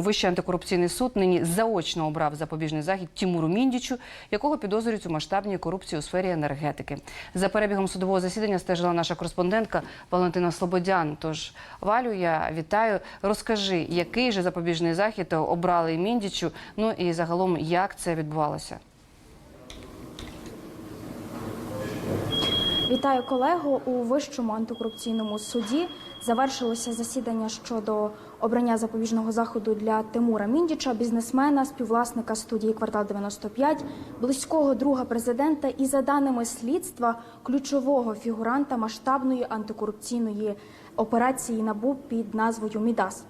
Вищий антикорупційний суд нині заочно обрав запобіжний захід Тімуру Міндічу, якого підозрюють у масштабній корупції у сфері енергетики. За перебігом судового засідання стежила наша кореспондентка Валентина Слободян. Тож Валю, я вітаю. Розкажи, який же запобіжний захід обрали Міндічу? Ну і загалом як це відбувалося? Вітаю колегу у вищому антикорупційному суді. Завершилося засідання щодо обрання запобіжного заходу для Тимура Міндіча, бізнесмена, співвласника студії Квартал 95, близького друга президента і за даними слідства ключового фігуранта масштабної антикорупційної операції НАБУ під назвою Мідас.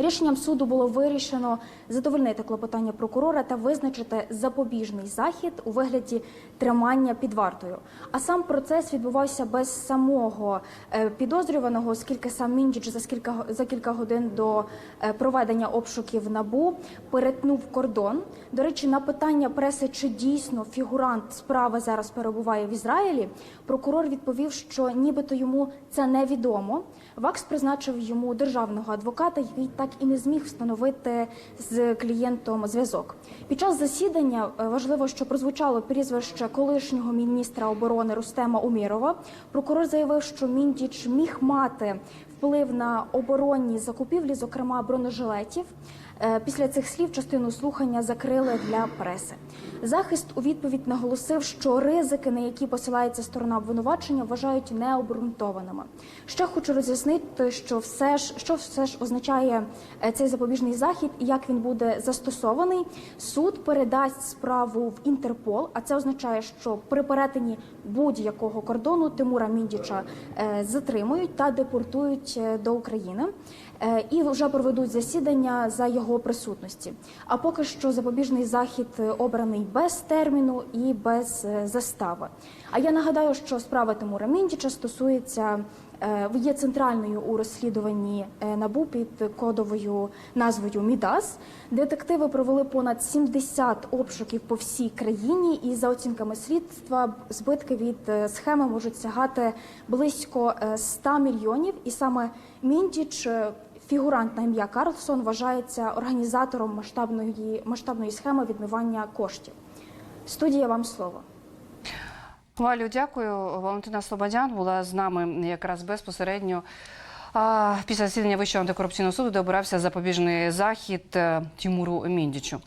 Рішенням суду було вирішено задовольнити клопотання прокурора та визначити запобіжний захід у вигляді тримання під вартою. А сам процес відбувався без самого е, підозрюваного, оскільки сам Міндіч за кілька за кілька годин до е, проведення обшуків набу перетнув кордон. До речі, на питання преси, чи дійсно фігурант справи зараз перебуває в Ізраїлі, прокурор відповів, що нібито йому це невідомо. ВАКС призначив йому державного адвоката, який так і не зміг встановити з клієнтом зв'язок. Під час засідання е, важливо, що прозвучало прізвище колишнього міністра оборони Рустема Умірова. Прокурор заявив, що Міндіч міг мати вплив на оборонні закупівлі, зокрема бронежилетів. Е, Після цих слів частину слухання закрили для преси. Захист у відповідь наголосив, що ризики, на які посилається сторона обвинувачення, вважають необґрунтованими. Ще хочу роз'яснити, що все ж що все ж означає е, цей запобіжний захід і як він буде застосований. Суд передасть справу в Інтерпол, а це означає, що при перетині будь-якого кордону Тимура Міндіча е, затримують та депортують е, до України. Е, І вже проведуть засідання за його присутності. А поки що запобіжний захід е, обраний без терміну і без застави. А я нагадаю, що справа Тимура Міндіча стосується є центральною у розслідуванні е, НАБУ під кодовою назвою Мідас. Детективи провели понад 70 обшуків по всій країні, і за оцінками слідства збитки від е, схеми можуть сягати близько е, 100 мільйонів. І саме Міндіч. е, Фігурант на ім'я Карлсон вважається організатором масштабної масштабної схеми відмивання коштів. Студія вам слово. Валю, дякую. Валентина Слободян була з нами якраз безпосередньо. Після засідання Вищого антикорупційного суду, де обирався запобіжний захід е, Тимуру Міндічу.